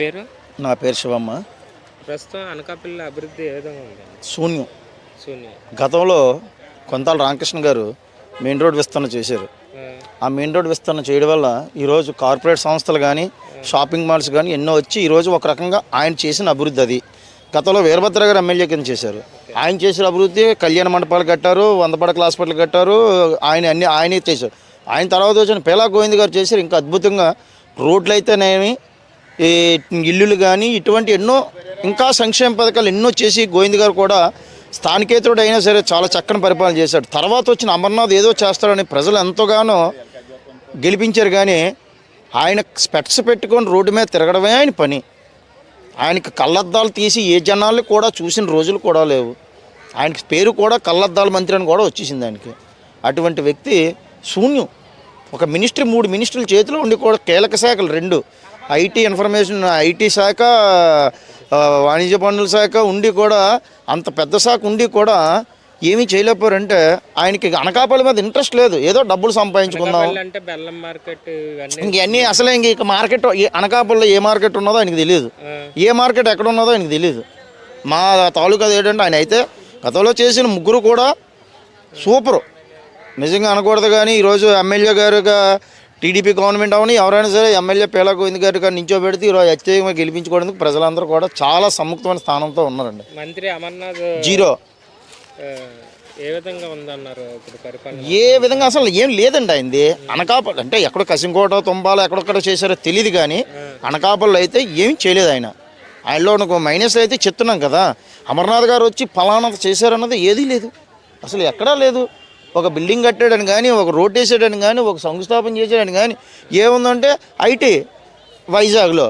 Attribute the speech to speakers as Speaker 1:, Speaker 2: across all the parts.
Speaker 1: పేరు?
Speaker 2: నా పేరు శివమ్మ.
Speaker 1: ప్రస్తుతం అనకాపల్లి అభివృద్ధి ఏ విధంగా ఉంది?
Speaker 2: శూన్యం.
Speaker 1: శూన్యం.
Speaker 2: గతంలో కొంతాల రామకృష్ణ గారు మెయిన్ రోడ్ విస్తరణ చేశారు.
Speaker 1: ఆ,
Speaker 2: మెయిన్ రోడ్ విస్తరణ చేయడం వల్ల ఈరోజు కార్పొరేట్ సంస్థలు కానీ షాపింగ్ మాల్స్ కానీ ఎన్నో వచ్చి ఈరోజు ఒక రకంగా ఆయన చేసిన అభివృద్ధి అది. గతంలో వీరభద్ర గారు ఎమ్మెల్యే కింద చేశారు. ఆయన చేసిన అభివృద్ధి కళ్యాణ మండపాలు కట్టారు వంద పడకల హాస్పిటల్ కట్టారు ఆయన అన్ని ఆయనే చేశారు. ఆయన తర్వాత వచ్చిన పేలా గోవింద్ గారు చేశారు. ఇంకా అద్భుతంగా రోడ్లు అయితేనేమి ఇల్లులు కానీ ఇటువంటి ఎన్నో ఇంకా సంక్షేమ పథకాలు ఎన్నో చేసి గోవింద్ గారు కూడా స్థానికేతరుడు అయినా సరే చాలా చక్కని పరిపాలన చేశాడు. తర్వాత వచ్చిన అమర్నాథ్ ఏదో చేస్తాడని ప్రజలు ఎంతగానో గెలిపించారు కానీ ఆయన స్పెట్స్ పెట్టుకొని రోడ్డు మీద తిరగడమే ఆయన పని. ఆయనకి కళ్ళద్దాలు తీసి ఏ జనాలు కూడా చూసిన రోజులు కూడా లేవు. ఆయనకి పేరు కూడా కళ్ళద్దాల మంత్రి అని కూడా వచ్చేసింది ఆయనకి. అటువంటి వ్యక్తి శూన్యం. ఒక మినిస్ట్రీ మూడు మినిస్టర్లు చేతిలో ఉండి కూడా కీలక శాఖలు రెండు. ఐటీ ఇన్ఫర్మేషన్ ఐటీ శాఖ వాణిజ్య పన్నుల శాఖ ఉండి కూడా అంత పెద్ద శాఖ ఉండి కూడా ఏమీ చేయలేకపోయారంటే ఆయనకి అనకాపల్లి మీద ఇంట్రెస్ట్ లేదు. ఏదో డబ్బులు సంపాదించుకుందాం.
Speaker 1: అంటే బెల్లం మార్కెట్
Speaker 2: ఇంకన్నీ అసలు ఇంక ఇక మార్కెట్ అనకాపల్లిలో ఏ మార్కెట్ ఉన్నదో ఆయనకి తెలియదు ఏ మార్కెట్ ఎక్కడ ఉన్నదో ఆయనకు తెలియదు మా తాలూకా ఏంటంటే ఆయన అయితే గతంలో చేసిన ముగ్గురు కూడా సూపరు. నిజంగా అనకూడదు కానీ ఈరోజు ఎమ్మెల్యే గారుగా టీడీపీ గవర్నమెంట్ అవని ఎవరైనా సరే ఎమ్మెల్యే పేలా గోవింద్ గారు గారు నించోబెడితే ఈరోజు అత్యధికంగా గెలిపించుకోవడానికి ప్రజలందరూ కూడా చాలా సముక్తమైన స్థానంతో ఉన్నారండి.
Speaker 1: మంత్రి అమర్నాథ్
Speaker 2: జీరో.
Speaker 1: ఆ, ఏ విధంగా ఉందన్నారు ఇప్పుడు పరిపాలన?
Speaker 2: ఏ విధంగా అసలు ఏం లేదండి ఆయనది. అనకాపల్లి అంటే ఎక్కడో కసింకోట తుంబాలు ఎక్కడొక్కడ చేశారో తెలియదు కానీ అనకాపల్లి అయితే ఏం చేయలేదు ఆయన. ఆయనలో ఒక మైనస్ అయితే చెప్తున్నాం కదా. అమర్నాథ్ గారు వచ్చి ఫలానా చేశారన్నది ఏదీ లేదు. అసలు ఎక్కడా లేదు. ఒక బిల్డింగ్ కట్టాడని కానీ ఒక రోడ్ వేసాడని కానీ ఒక శంకుస్థాపన చేసాడని కానీ ఏముందంటే ఐటీ వైజాగ్లో.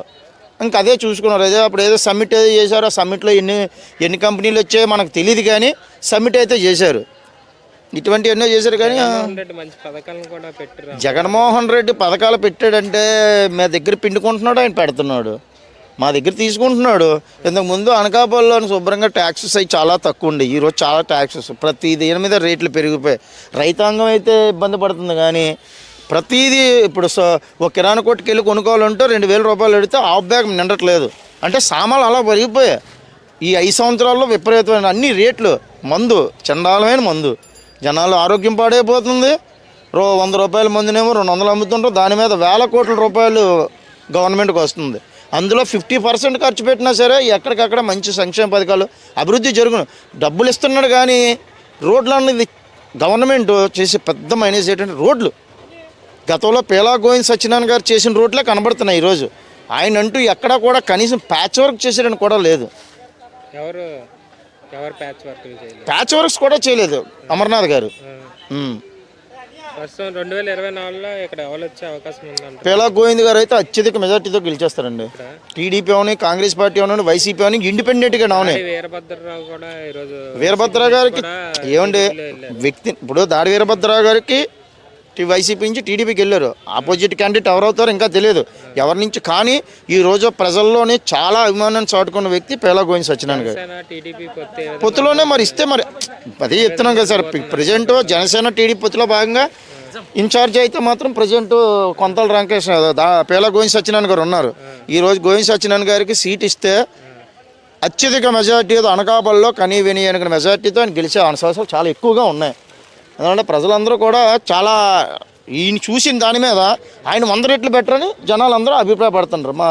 Speaker 2: ఇంకా అదే చూసుకున్నారు. అదే అప్పుడు ఏదో సమ్మిట్ ఏదో చేశారో. ఆ సమ్మిట్లో ఎన్ని ఎన్ని కంపెనీలు వచ్చాయో మనకు తెలియదు కానీ సమ్మిట్ అయితే చేశారు. ఇటువంటి ఎన్నో చేశారు కానీ జగన్మోహన్ రెడ్డి పథకాలు పెట్టాడంటే మా దగ్గర పిండుకుంటున్నాడు ఆయన పెడుతున్నాడు. మా దగ్గర తీసుకుంటున్నాడు. ఇంతకు ముందు అనకాపల్లిలో శుభ్రంగా ట్యాక్సెస్ అవి చాలా తక్కువ ఉండే ఈరోజు చాలా ట్యాక్సెస్. ప్రతి దీని మీద రేట్లు పెరిగిపోయాయి. రైతాంగం అయితే ఇబ్బంది పడుతుంది కానీ ప్రతిదీ ఇప్పుడు స- ఒక కిరాణా కొట్టుకు వెళ్ళి కొనుక్కోవాలంటే రెండు వేల రూపాయలు అడిగితే ఆఫ్ బ్యాగ్ నిండట్లేదు. అంటే సామాన్లు అలా పెరిగిపోయాయి. ఈ ఐదు సంవత్సరాల్లో విపరీతమైన అన్ని రేట్లు. మందు చండాలమైన మందు. జనాలు ఆరోగ్యం పాడైపోతుంది. రో వంద రూపాయల మందునేమో రెండు వందలు అమ్ముతుంటారు దాని మీద వేల కోట్ల రూపాయలు గవర్నమెంట్కి వస్తుంది. అందులో ఫిఫ్టీ పర్సెంట్ ఖర్చు పెట్టినా సరే ఎక్కడికక్కడ మంచి సంక్షేమ పథకాలు అభివృద్ధి జరుగును. డబ్బులు ఇస్తున్నాడు కానీ రోడ్లు అన్నది గవర్నమెంట్ చేసే పెద్ద మైనస్ ఏంటంటే రోడ్లు. గతంలో పేలా గోవింద్ సత్యనారాయణ గారు చేసిన రోడ్లే కనబడుతున్నాయి ఈరోజు. ఆయన అంటూ ఎక్కడా కూడా కనీసం ప్యాచ్ వర్క్ చేసాడని కూడా లేదు.
Speaker 1: ఎవరు ఎవరు ప్యాచ్ చేయలేదు?
Speaker 2: ప్యాచ్ వర్క్స్ కూడా చేయలేదు అమర్నాథ్ గారు.
Speaker 1: ప్రస్తుతం రెండు వేల ఇరవై నాలుగులో ఇక్కడ ఎవరు వచ్చే అవకాశం ఉందంట
Speaker 2: పేలా గోవింద్ గారు అయితే అత్యధిక మెజార్టీతో గెలిచేస్తారండి. టీడీపీ అవని కాంగ్రెస్ పార్టీ అవని వైసీపీ అవని ఇండిపెండెంట్గా అవని
Speaker 1: వీరభద్రరావు కూడా ఈరోజు
Speaker 2: వీరభద్ర గారికి ఏమండి. వ్యక్తి ఇప్పుడు దాడి వీరభద్ర గారికి వైసీపీ నుంచి టీడీపీకి వెళ్ళారు. ఆపోజిట్ క్యాండిడేట్ ఎవరు అవుతారో ఇంకా తెలియదు. ఎవరి నుంచి కానీ ఈ రోజు ప్రజల్లోనే చాలా అభిమానాన్ని చాటుకున్న వ్యక్తి పేలా గోవింద్ సత్యనారాయణ గారు. పొత్తులోనే మరి ఇస్తే మరి అదే చెప్తున్నాం కదా సార్ ప్రజెంట్ జనసేన టీడీపీ పొత్తులో భాగంగా ఇన్ఛార్జ్ అయితే మాత్రం ప్రజెంట్ కొంతల రామకృష్ణ దా పేల గోవింద్ సత్యనారాయణ గారు ఉన్నారు. ఈ రోజు గోవింద్ సత్యనారాయణ గారికి సీట్ ఇస్తే అత్యధిక మెజార్టీతో అనకాపల్లిలో కనీ విని అనుకున్న మెజార్టీతో ఆయన గెలిచే అవకాశాలు చాలా ఎక్కువగా ఉన్నాయి. ఎందుకంటే ప్రజలందరూ కూడా చాలా ఈయన చూసిన దాని మీద ఆయన వంద రెట్లు బెటర్ అని జనాలందరూ అభిప్రాయపడుతున్నారు మా